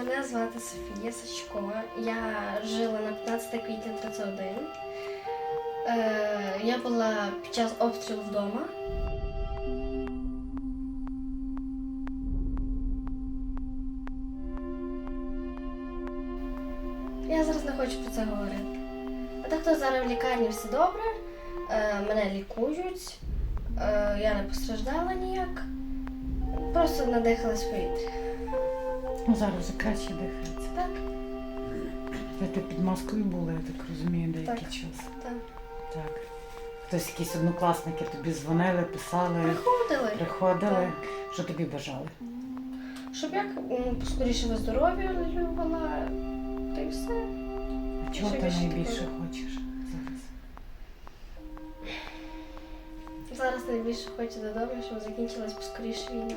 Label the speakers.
Speaker 1: Мене звати Софія Сачко. Я жила на 15 квітня 31. Е, я була під час обстрілу вдома. Я зараз не хочу про це говорити. А так то зараз в лікарні все добре, е, мене лікують, е, я не постраждала ніяк, просто надихалась повітря.
Speaker 2: Ну, зараз вже краще дихається.
Speaker 1: Так,
Speaker 2: Ви ти під маскою були, я так розумію, деякий
Speaker 1: Так.
Speaker 2: час.
Speaker 1: так.
Speaker 2: Так. Хтось якісь однокласники тобі дзвонили, писали,
Speaker 1: Приходили.
Speaker 2: приходили. Що тобі бажали?
Speaker 1: Щоб як м, поскоріше виздоровлювала, та й все.
Speaker 2: А чого ти найбільше
Speaker 1: такого?
Speaker 2: хочеш зараз?
Speaker 1: Зараз найбільше хочу додому, щоб закінчилась поскоріше війна.